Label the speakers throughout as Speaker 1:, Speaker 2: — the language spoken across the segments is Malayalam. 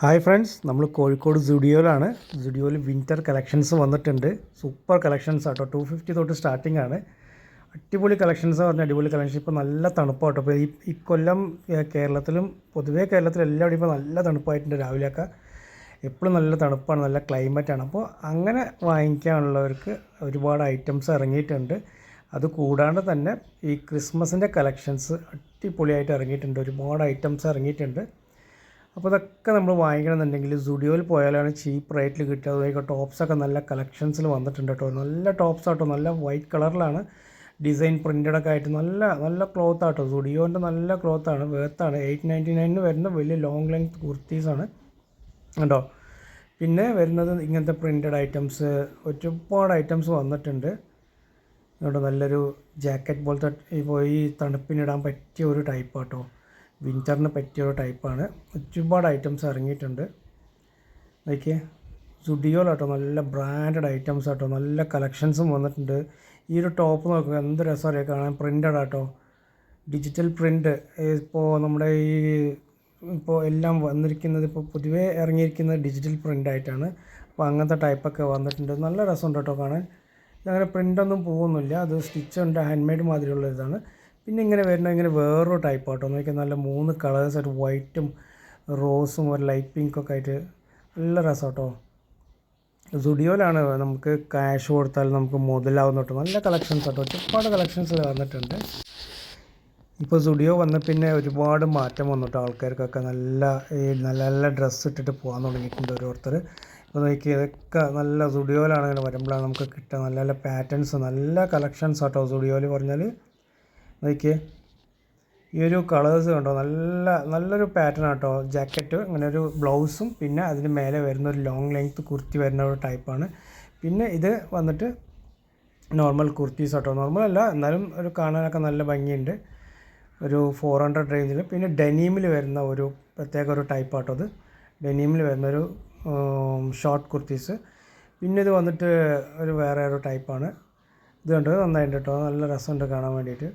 Speaker 1: ഹായ് ഫ്രണ്ട്സ് നമ്മൾ കോഴിക്കോട് സുഡിയോയിലാണ് സുഡിയോയിൽ വിന്റർ കളക്ഷൻസ് വന്നിട്ടുണ്ട്. സൂപ്പർ കളക്ഷൻസ് ആട്ടോ. ടു ഫിഫ്റ്റി തൊട്ട് സ്റ്റാർട്ടിംഗ് ആണ്. അടിപൊളി കളക്ഷൻസ് പറഞ്ഞാൽ അടിപൊളി കളക്ഷൻ ഇപ്പോൾ നല്ല തണുപ്പാട്ടോ ഇപ്പോൾ ഈ ഇക്കൊല്ലം കേരളത്തിലും പൊതുവേ കേരളത്തിലും എല്ലാവരും ഇപ്പോൾ നല്ല തണുപ്പായിട്ടുണ്ട് രാവിലെയൊക്കെ എപ്പോഴും നല്ല തണുപ്പാണ് നല്ല ക്ലൈമറ്റാണ് അപ്പോൾ അങ്ങനെ വാങ്ങിക്കാനുള്ളവർക്ക് ഒരുപാട് ഐറ്റംസ് ഇറങ്ങിയിട്ടുണ്ട്. അത് കൂടാണ്ട് തന്നെ ഈ ക്രിസ്മസിന്റെ കളക്ഷൻസ് അടിപൊളിയായിട്ട് ഇറങ്ങിയിട്ടുണ്ട്. ഒരുപാട് ഐറ്റംസ് ഇറങ്ങിയിട്ടുണ്ട്. അപ്പോൾ ഇതൊക്കെ നമ്മൾ വാങ്ങിക്കണമെന്നുണ്ടെങ്കിൽ സുഡിയോയിൽ പോയാലാണ് ചീപ്പ് റേറ്റിൽ കിട്ടുക. അതുപോലെ ടോപ്സൊക്കെ നല്ല കളക്ഷൻസിൽ വന്നിട്ടുണ്ട് കേട്ടോ. നല്ല ടോപ്സ് ആട്ടോ. നല്ല വൈറ്റ് കളറിലാണ് ഡിസൈൻ പ്രിന്റഡ് ഒക്കെ ആയിട്ട് നല്ല നല്ല ക്ലോത്ത് ആട്ടോ. സുഡിയോന്റെ നല്ല ക്ലോത്താണ് വേർത്താണ് എയ്റ്റ് നയന്റി നയനിന് വരുന്ന വലിയ ലോങ് ലെങ്ത് കുർത്തീസാണ് കേട്ടോ. പിന്നെ വരുന്നത് ഇങ്ങനത്തെ പ്രിന്റഡ് ഐറ്റംസ് ഒരുപാട് ഐറ്റംസ് വന്നിട്ടുണ്ട്. കേട്ടോ നല്ലൊരു ജാക്കറ്റ് പോലത്തെ ഇപ്പോൾ ഈ തണുപ്പിനിടാൻ പറ്റിയ ഒരു ടൈപ്പ് ആട്ടോ. വിന്ററിന് പറ്റിയ ഒരു ടൈപ്പാണ്. ഒരുപാട് ഐറ്റംസ് ഇറങ്ങിയിട്ടുണ്ട്. നോക്കിയേ സുഡിയോലാട്ടോ നല്ല ബ്രാൻഡഡ് ഐറ്റംസ് ആട്ടോ നല്ല കളക്ഷൻസും വന്നിട്ടുണ്ട്. ഈ ഒരു ടോപ്പ് നോക്കുക എന്ത് രസമറിയാം കാണാൻ പ്രിന്റഡ് ആട്ടോ ഡിജിറ്റൽ പ്രിന്റ് ഇപ്പോൾ നമ്മുടെ ഈ ഇപ്പോൾ എല്ലാം വന്നിരിക്കുന്നത് ഇപ്പോൾ പൊതുവേ ഇറങ്ങിയിരിക്കുന്നത് ഡിജിറ്റൽ പ്രിന്റ് ആയിട്ടാണ് അപ്പോൾ അങ്ങനത്തെ ടൈപ്പൊക്കെ വന്നിട്ടുണ്ട്. നല്ല രസമുണ്ട് കേട്ടോ കാണാൻ. ഇതങ്ങനെ പ്രിന്റൊന്നും പോകുന്നില്ല അത് സ്റ്റിച്ച് ഉണ്ട്. ഹാൻഡ് മെയ്ഡ് മാതിരിയുള്ള ഇതാണ്. പിന്നെ ഇങ്ങനെ വരുന്ന ഇങ്ങനെ വേറൊരു ടൈപ്പ് ആട്ടോ. നോക്കിയാൽ നല്ല മൂന്ന് കളേഴ്സ് ആയിട്ട് വൈറ്റും റോസും ഒരു ലൈറ്റ് പിങ്കൊക്കെ ആയിട്ട് നല്ല രസം കേട്ടോ സുഡിയോയിലാണ് നമുക്ക് ക്യാഷ് കൊടുത്താൽ നമുക്ക് മുതലാവുന്ന കേട്ടോ നല്ല കളക്ഷൻസ് കേട്ടോ ഒരുപാട് കളക്ഷൻസ് വന്നിട്ടുണ്ട്. ഇപ്പോൾ സുഡിയോ വന്ന പിന്നെ ഒരുപാട് മാറ്റം വന്നിട്ട്. ആൾക്കാർക്കൊക്കെ നല്ല നല്ല നല്ല ഡ്രസ്സ് ഇട്ടിട്ട് പോകാൻ തുടങ്ങിയിട്ടുണ്ട് ഓരോരുത്തർ ഇപ്പോൾ നോക്കി ഇതൊക്കെ നല്ല സുഡിയോയിലാണ് ഇങ്ങനെ വരുമ്പോഴാണ് നമുക്ക് കിട്ടുക. നല്ല നല്ല പാറ്റേൺസ് നല്ല കളക്ഷൻസ് ആട്ടോ. സുഡിയോയിൽ പറഞ്ഞാൽ നോക്കിയേ. ഈ ഒരു കളേഴ്സ് കണ്ടോ? നല്ല നല്ലൊരു പാറ്റേൺ ആട്ടോ. ജാക്കറ്റ് അങ്ങനെ ഒരു ബ്ലൗസും പിന്നെ അതിന് മേലെ വരുന്ന ഒരു ലോങ് ലെങ്ത്ത് കുർത്തി വരുന്ന ഒരു ടൈപ്പാണ് പിന്നെ ഇത് വന്നിട്ട് നോർമൽ കുർത്തീസ് ആട്ടോ. നോർമൽ അല്ല എന്നാലും ഒരു കാണാനൊക്കെ നല്ല ഭംഗിയുണ്ട്. ഒരു ഫോർ ഹൺഡ്രഡ് റേഞ്ചിൽ പിന്നെ ഡെനീമിൽ വരുന്ന ഒരു പ്രത്യേക ഒരു ടൈപ്പ് ആട്ടോ അത്. ഡെനീമിൽ വരുന്ന ഒരു ഷോർട്ട് കുർത്തീസ് പിന്നെ ഇത് വന്നിട്ട് ഒരു വേറെ ഒരു ടൈപ്പാണ് ഇത് കണ്ടത് നന്നായിട്ട് കേട്ടോ നല്ല രസമുണ്ട് കാണാൻ വേണ്ടിയിട്ട്.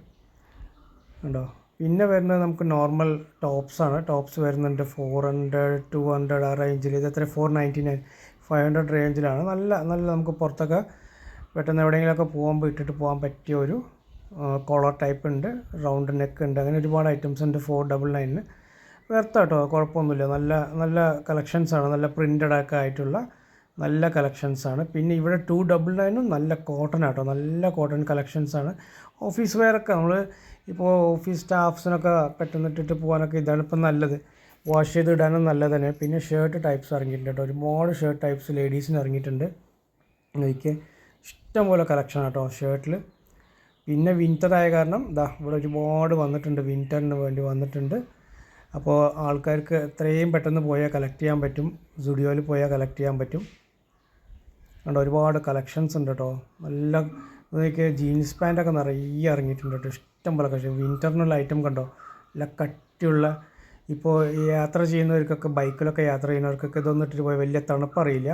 Speaker 1: കണ്ടോ പിന്നെ വരുന്നത് നമുക്ക് നോർമൽ ടോപ്സ് ആണ്. ടോപ്സ് വരുന്നുണ്ട് ഫോർ ഹൺഡ്രഡ് ടു ഹൺഡ്രഡ് ആ റേഞ്ചിൽ ഇത് എത്ര? Four ninety nine five hundred റേഞ്ചിലാണ് നല്ല നല്ല നമുക്ക് പുറത്തൊക്കെ പെട്ടെന്ന് എവിടെയെങ്കിലുമൊക്കെ പോകുമ്പോൾ ഇട്ടിട്ട് പോകാൻ പറ്റിയ ഒരു കോളർ ടൈപ്പ് ഉണ്ട്. റൗണ്ട് നെക്ക് ഉണ്ട്. അങ്ങനെ ഒരുപാട് ഐറ്റംസ് ഉണ്ട് ഫോർ ഡബിൾ നയനിന് വെർത്ത് കേട്ടോ. കുഴപ്പമൊന്നുമില്ല. നല്ല നല്ല കളക്ഷൻസാണ് നല്ല പ്രിന്റഡ് ഒക്കെ ആയിട്ടുള്ള നല്ല കളക്ഷൻസാണ് പിന്നെ ഇവിടെ ടു ഡബിൾ നയനും നല്ല കോട്ടൺ ആട്ടോ. നല്ല കോട്ടൺ കളക്ഷൻസാണ് ഓഫീസ് വെയറൊക്കെ നമ്മൾ ഇപ്പോൾ ഓഫീസ് സ്റ്റാഫ്സിനൊക്കെ പെട്ടെന്ന് ഇട്ടിട്ട് പോകാനൊക്കെ ഇതാണ് ഇപ്പം നല്ലത്. വാഷ് ചെയ്ത് ഇടാനും നല്ലത് തന്നെ. പിന്നെ ഷർട്ട് ടൈപ്സ് ഇറങ്ങിയിട്ടുണ്ട് കേട്ടോ. ഒരുപാട് ഷർട്ട് ടൈപ്സ് ലേഡീസിന് ഇറങ്ങിയിട്ടുണ്ട്. എനിക്ക് ഇഷ്ടംപോലെ കളക്ഷൻ കേട്ടോ ഷർട്ടിൽ പിന്നെ വിന്റർ ആയ കാരണം ഇതാ ഇവിടെ ഒരുപാട് വന്നിട്ടുണ്ട്. വിന്ററിന് വേണ്ടി വന്നിട്ടുണ്ട്. അപ്പോൾ ആൾക്കാർക്ക് എത്രയും പെട്ടെന്ന് പോയാൽ കളക്ട് ചെയ്യാൻ പറ്റും. സ്റ്റുഡിയോയിൽ പോയാൽ കളക്ട് ചെയ്യാൻ പറ്റും. കണ്ടോ ഒരുപാട് കളക്ഷൻസ് ഉണ്ട് കേട്ടോ നല്ല ഇതൊക്കെ ജീൻസ് പാന്റൊക്കെ നിറയെ ഇറങ്ങിയിട്ടുണ്ട് കേട്ടോ ഇഷ്ടം പോലെ കളക്ഷൻ വിന്ററിനുള്ള ഐറ്റം കണ്ടോ നല്ല കട്ടിയുള്ള. ഇപ്പോൾ യാത്ര ചെയ്യുന്നവർക്കൊക്കെ ബൈക്കിലൊക്കെ യാത്ര ചെയ്യുന്നവർക്കൊക്കെ ഇതൊന്നും ഇട്ടിട്ട് പോയാൽ വലിയ തണുപ്പറിയില്ല.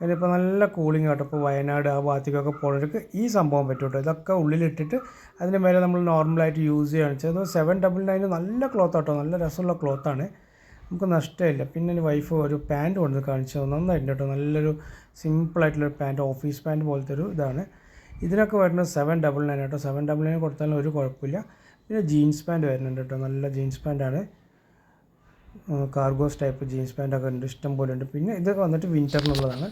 Speaker 1: ഇപ്പോൾ നല്ല കൂളിംഗ് ആട്ടോ. ഇപ്പോൾ വയനാട് ആ ഭാഗത്തേക്കൊക്കെ പോകുന്നവർക്ക് ഈ സംഭവം പറ്റും കേട്ടോ ഇതൊക്കെ ഉള്ളിലിട്ടിട്ട് അതിന് മേലെ നമ്മൾ നോർമലായിട്ട് യൂസ് ചെയ്യുകയാണ് വെച്ചാൽ സെവൻ ഡബിൾ നയൻ നല്ല ക്ലോത്ത് ആട്ടോ. നല്ല രസമുള്ള ക്ലോത്താണ് നമുക്ക് നഷ്ടമില്ല. പിന്നെ എന്റെ വൈഫ് ഒരു പാന്റ് കൊണ്ട് കാണിച്ചു. നന്നായിട്ടുണ്ട് കേട്ടോ. നല്ലൊരു സിമ്പിളായിട്ടുള്ളൊരു പാന്റ് ഓഫീസ് പാന്റ് പോലത്തെ ഒരു ഇതാണ്. ഇതിനൊക്കെ വരുന്നത് സെവൻ ഡബിൾ നയൻ കേട്ടോ. സെവൻ ഡബിൾ നയൻ കൊടുത്താലും ഒരു കുഴപ്പമില്ല. പിന്നെ ജീൻസ് പാന്റ് വരുന്നുണ്ട് കേട്ടോ. നല്ല ജീൻസ് പാന്റാണ് കാർഗോസ് ടൈപ്പ് ജീൻസ് പാന്റൊക്കെ ഉണ്ട്. ഇഷ്ടം പോലെ ഉണ്ട്. പിന്നെ ഇതൊക്കെ വന്നിട്ട് വിന്ററിനുള്ളതാണ്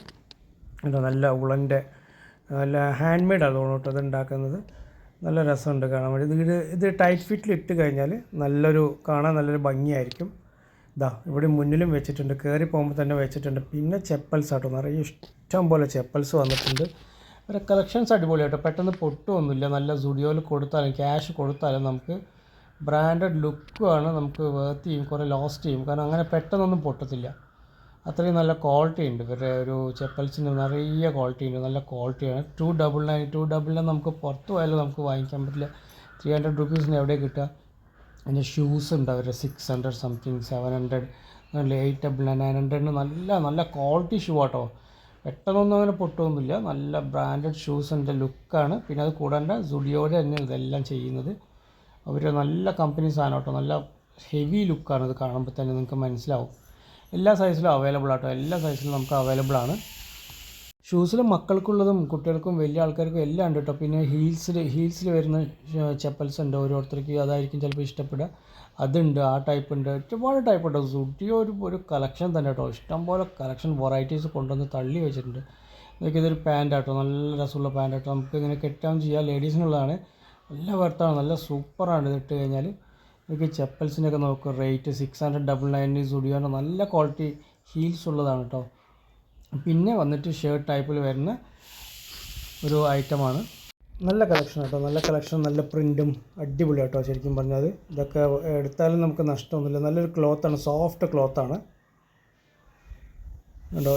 Speaker 1: കേട്ടോ നല്ല ഉളന്റെ നല്ല ഹാൻഡ് മെയ്ഡാണ് തോന്നുന്നു കേട്ടോ ഇത് ഉണ്ടാക്കുന്നത്. നല്ല രസമുണ്ട് കാണാൻ വേണ്ടി. ഇത് ഇത് ടൈറ്റ് ഫിറ്റിൽ ഇട്ട് കഴിഞ്ഞാൽ നല്ലൊരു കാണാൻ നല്ലൊരു ഭംഗിയായിരിക്കും. ഇതാ ഇവിടെ മുന്നിലും വെച്ചിട്ടുണ്ട് കയറി പോകുമ്പോൾ തന്നെ വെച്ചിട്ടുണ്ട്. പിന്നെ ചെപ്പൽസ് ആട്ടോ നിറയെ ഇഷ്ടം പോലെ ചെപ്പൽസ് വന്നിട്ടുണ്ട്. ഒരു കളക്ഷൻസ് അടിപൊളിയാട്ടോ പെട്ടെന്ന് പൊട്ടുമൊന്നുമില്ല നല്ല സുഡിയോയിൽ കൊടുത്താലും ക്യാഷ് കൊടുത്താലും നമുക്ക് ബ്രാൻഡഡ് ലുക്കുമാണ് നമുക്ക് വർത്ത് ചെയ്യും കുറേ ലോസ്റ്റ് ചെയ്യും. കാരണം അങ്ങനെ പെട്ടെന്നൊന്നും പൊട്ടത്തില്ല. അത്രയും നല്ല ക്വാളിറ്റി ഉണ്ട്. ഇവരുടെ ഒരു ചെപ്പൽസിന് നിറയെ ക്വാളിറ്റി ഉണ്ട്. നല്ല ക്വാളിറ്റിയാണ് two double nine two double nine നമുക്ക് പുറത്ത് പോയാലും നമുക്ക് വാങ്ങിക്കാൻ പറ്റില്ല. ത്രീ ഹൺഡ്രഡ് റുപ്പീസിന് എവിടെ കിട്ടുക? അതിന്റെ ഷൂസ് ഉണ്ട് അവരുടെ six hundred something seven hundred eight double nine ഹൺഡ്രഡിന് നല്ല നല്ല ക്വാളിറ്റി ഷൂ ആട്ടോ. പെട്ടെന്നൊന്നും അങ്ങനെ പൊട്ടുമൊന്നുമില്ല നല്ല ബ്രാൻഡഡ് ഷൂസിന്റെ ലുക്കാണ് പിന്നെ അത് കൂടാണ്ട് സുഡിയോടെ തന്നെ ഇതെല്ലാം ചെയ്യുന്നത്. അവർ നല്ല കമ്പനി സാധനം കേട്ടോ നല്ല ഹെവി ലുക്കാണ് ഇത് കാണുമ്പോൾ തന്നെ നിങ്ങൾക്ക് മനസ്സിലാവും. എല്ലാ സൈസിലും അവൈലബിൾ ആട്ടോ. എല്ലാ സൈസിലും നമുക്ക് അവൈലബിൾ ആണ്. ഷൂസിൽ മക്കൾക്കുള്ളതും കുട്ടികൾക്കും വലിയ ആൾക്കാർക്കും എല്ലാം ഉണ്ട് കേട്ടോ പിന്നെ ഹീൽസിൽ ഹീൽസിൽ വരുന്ന ചപ്പൽസ് ഉണ്ട് ഓരോരുത്തർക്ക്. അതായിരിക്കും ചിലപ്പോൾ ഇഷ്ടപ്പെടുക. അതുണ്ട് ആ ടൈപ്പ് ഉണ്ട്. ഒരുപാട് ടൈപ്പ് ഉണ്ട്. സുഡിയോ ഒരു ഒരു കളക്ഷൻ തന്നെ കേട്ടോ ഇഷ്ടംപോലെ കളക്ഷൻ വെറൈറ്റീസ് കൊണ്ടുവന്ന് തള്ളി വെച്ചിട്ടുണ്ട്. ഇതൊരു പാന്റ് ആട്ടോ. നല്ല രസമുള്ള പാന്റ് ആട്ടോ. നമുക്ക് ഇങ്ങനെ കെട്ടാൻ ചെയ്യാം ലേഡീസിനുള്ളതാണ് നല്ല വർത്താണ് നല്ല സൂപ്പറാണ് ഇത് ഇട്ട് കഴിഞ്ഞാൽ. ഇതൊക്കെ ചപ്പൽസിനൊക്കെ നോക്കുക rate six hundred double nine സുഡിയോന്റെ നല്ല ക്വാളിറ്റി ഹീൽസ് ഉള്ളതാണ് കേട്ടോ പിന്നെ വന്നിട്ട് ഷർട്ട് ടൈപ്പിൽ വരുന്ന ഒരു ഐറ്റമാണ് നല്ല കളക്ഷൻ കേട്ടോ. നല്ല കളക്ഷൻ നല്ല പ്രിന്റും അടിപൊളി കേട്ടോ ശരിക്കും പറഞ്ഞാൽ ഇതൊക്കെ എടുത്താലും നമുക്ക് നഷ്ടമൊന്നുമില്ല. നല്ലൊരു ക്ലോത്താണ് സോഫ്റ്റ് ക്ലോത്താണ് കണ്ടോ?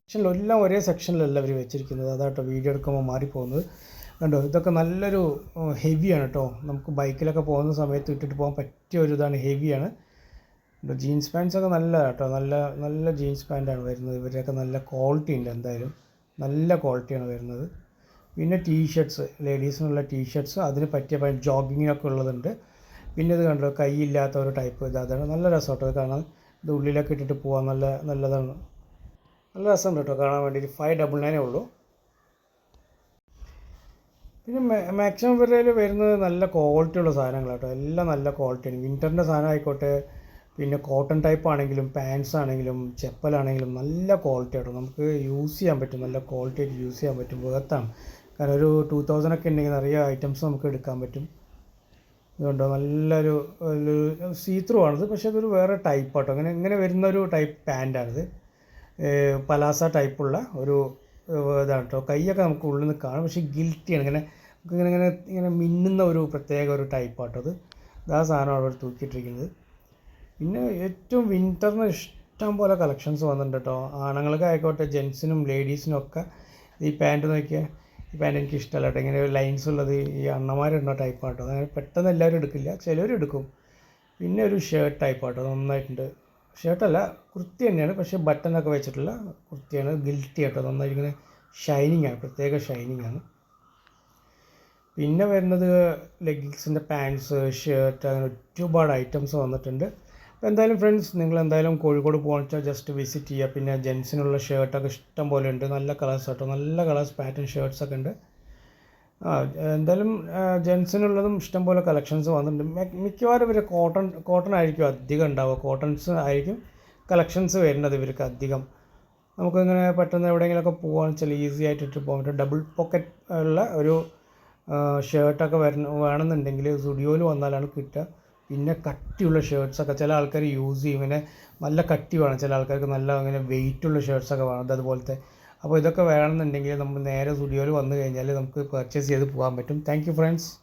Speaker 1: സെക്ഷനിൽ എല്ലാം ഒരേ സെക്ഷനിലല്ല അവർ വെച്ചിരിക്കുന്നത്. അതാട്ടോ വീഡിയോ എടുക്കുമ്പോൾ മാറിപ്പോകുന്നത്. കണ്ടോ? ഇതൊക്കെ നല്ലൊരു ഹെവിയാണ് കേട്ടോ. നമുക്ക് ബൈക്കിലൊക്കെ പോകുന്ന സമയത്ത് ഇട്ടിട്ട് പോകാൻ പറ്റിയ ഒരു ഇതാണ് ഹെവിയാണ് ജീൻസ് പാൻസ് ഒക്കെ നല്ല കേട്ടോ. നല്ല നല്ല ജീൻസ് പാന്റാണ് വരുന്നത്. ഇവരൊക്കെ നല്ല ക്വാളിറ്റി ഉണ്ട് എന്തായാലും. നല്ല ക്വാളിറ്റിയാണ് വരുന്നത്. പിന്നെ ടീഷർട്ട്സ് ലേഡീസിനുള്ള ടീഷർട്ട്സ് അതിന് പറ്റിയ ജോഗിങ്ങിനൊക്കെ ഉള്ളതുണ്ട്. പിന്നെ ഇത് കണ്ടോ? കൈയില്ലാത്ത ഒരു ടൈപ്പ് ഇത്. അതാണ് നല്ല രസമാട്ടോ. കാണാൻ ഇത് ഉള്ളിലൊക്കെ ഇട്ടിട്ട് പോകാൻ നല്ല നല്ലതാണ്. നല്ല രസമുണ്ട് കേട്ടോ. കാണാൻ വേണ്ടിയിട്ട് ഫൈവ് ഡബിൾ നയനേ ഉള്ളൂ. പിന്നെ മാക്സിമം വരയിൽ വരുന്നത് നല്ല ക്വാളിറ്റി ഉള്ള സാധനങ്ങളാട്ടോ. എല്ലാം നല്ല ക്വാളിറ്റിയാണ് വിന്ററിന്റെ സാധനം ആയിക്കോട്ടെ പിന്നെ കോട്ടൺ ടൈപ്പ് ആണെങ്കിലും പാൻസ് ആണെങ്കിലും ചെപ്പലാണെങ്കിലും നല്ല ക്വാളിറ്റി ആയിട്ട് നമുക്ക് യൂസ് ചെയ്യാൻ പറ്റും. നല്ല ക്വാളിറ്റി ആയിട്ട് യൂസ് ചെയ്യാൻ പറ്റും. വേർത്താണ് കാരണം ഒരു ടു തൗസൻഡ് ഒക്കെ ഉണ്ടെങ്കിൽ നിറയെ ഐറ്റംസ് നമുക്ക് എടുക്കാൻ പറ്റും. ഇതുണ്ടോ? നല്ലൊരു ഒരു സീ ത്രൂ ആണിത്. പക്ഷേ അതൊരു വേറെ ടൈപ്പ് ആട്ടോ. അങ്ങനെ ഇങ്ങനെ വരുന്ന ഒരു ടൈപ്പ് പാന്റാണിത് പലാസ ടൈപ്പുള്ള ഒരു ഇതാണ് കേട്ടോ കൈയൊക്കെ നമുക്ക് ഉള്ളിൽ നിന്ന് കാണും. പക്ഷേ ഗിൽറ്റിയാണ് ഇങ്ങനെ ഇങ്ങനെ ഇങ്ങനെ ഇങ്ങനെ മിന്നുന്ന ഒരു പ്രത്യേക ഒരു ടൈപ്പ് ആട്ടോ അത്. ആ സാധനമാണ് അവിടെ തൂക്കിയിട്ടിരിക്കുന്നത്. പിന്നെ ഏറ്റവും വിന്ററിന് ഇഷ്ടം പോലെ കളക്ഷൻസ് വന്നിട്ടുണ്ട് കേട്ടോ ആണുങ്ങൾക്ക് ആയിക്കോട്ടെ ജെൻസിനും ലേഡീസിനും ഒക്കെ ഈ പാന്റ് നോക്കിയാൽ ഈ പാന്റ് എനിക്ക് ഇഷ്ടമല്ല കേട്ടോ ഇങ്ങനെ ലൈൻസ് ഉള്ളത് ഈ അണ്ണമാരുണ്ടോ ടൈപ്പ് ആട്ടോ. അങ്ങനെ പെട്ടെന്ന് എല്ലാവരും എടുക്കില്ല ചിലവരും എടുക്കും. പിന്നെ ഒരു ഷർട്ട് ടൈപ്പ് ആട്ടോ നന്നായിട്ടുണ്ട്. ഷർട്ടല്ല കുർത്തി തന്നെയാണ് പക്ഷേ ബട്ടനൊക്കെ വെച്ചിട്ടുള്ള കുർത്തിയാണ് ഗിൽറ്റി ആട്ടോ. ഇങ്ങനെ ഷൈനിങ് ആണ് പ്രത്യേക ഷൈനിങ് ആണ്. പിന്നെ വരുന്നത് ലെഗിങ്സിന്റെ പാൻസ് ഷർട്ട് അങ്ങനെ ഒരുപാട് ഐറ്റംസ് വന്നിട്ടുണ്ട്. എന്തായാലും ഫ്രണ്ട്സ് നിങ്ങൾ എന്തായാലും കോഴിക്കോട് പോകാൻ വെച്ചാൽ ജസ്റ്റ് വിസിറ്റ് ചെയ്യുക പിന്നെ ജെൻസിനുള്ള ഷർട്ടൊക്കെ ഇഷ്ടം പോലെ ഉണ്ട്. നല്ല കളേഴ്സ് കേട്ടോ. നല്ല കളേഴ്സ് പാറ്റേൺ ഷർട്ട്സ് ഒക്കെ ഉണ്ട്. ആ എന്തായാലും ജെൻസിനുള്ളതും ഇഷ്ടം പോലെ കളക്ഷൻസ് വന്നിട്ടുണ്ട്. മിക്കവാറും ഇവർ കോട്ടൺ കോട്ടൺ ആയിരിക്കും അധികം ഉണ്ടാവുക. കോട്ടൺസ് ആയിരിക്കും കളക്ഷൻസ് വരുന്നത് ഇവർക്ക് അധികം. നമുക്കിങ്ങനെ പെട്ടെന്ന് എവിടെയെങ്കിലുമൊക്കെ പോകാൻ വെച്ചാൽ ഈസി ആയിട്ട് ഇട്ട് പോകാൻ പറ്റും. ഡബിൾ പോക്കറ്റ് ഉള്ള ഒരു ഷർട്ടൊക്കെ വരണം വേണമെന്നുണ്ടെങ്കിൽ സ്റ്റുഡിയോയിൽ വന്നാലാണ് കിട്ടുക. പിന്നെ കട്ടിയുള്ള ഷർട്ട്സൊക്കെ ചില ആൾക്കാർ യൂസ് ചെയ്യും. ഇങ്ങനെ നല്ല കട്ടി വേണം. ചില ആൾക്കാർക്ക് നല്ല ഇങ്ങനെ വെയിറ്റുള്ള ഷർട്ട്സൊക്കെ വേണം. അതുപോലത്തെ അപ്പോൾ ഇതൊക്കെ വേണമെന്നുണ്ടെങ്കിൽ നമ്മൾ നേരെ സ്റ്റുഡിയോയിൽ വന്നു കഴിഞ്ഞാൽ നമുക്ക് പർച്ചേസ് ചെയ്ത് പോകാൻ പറ്റും. Thank you friends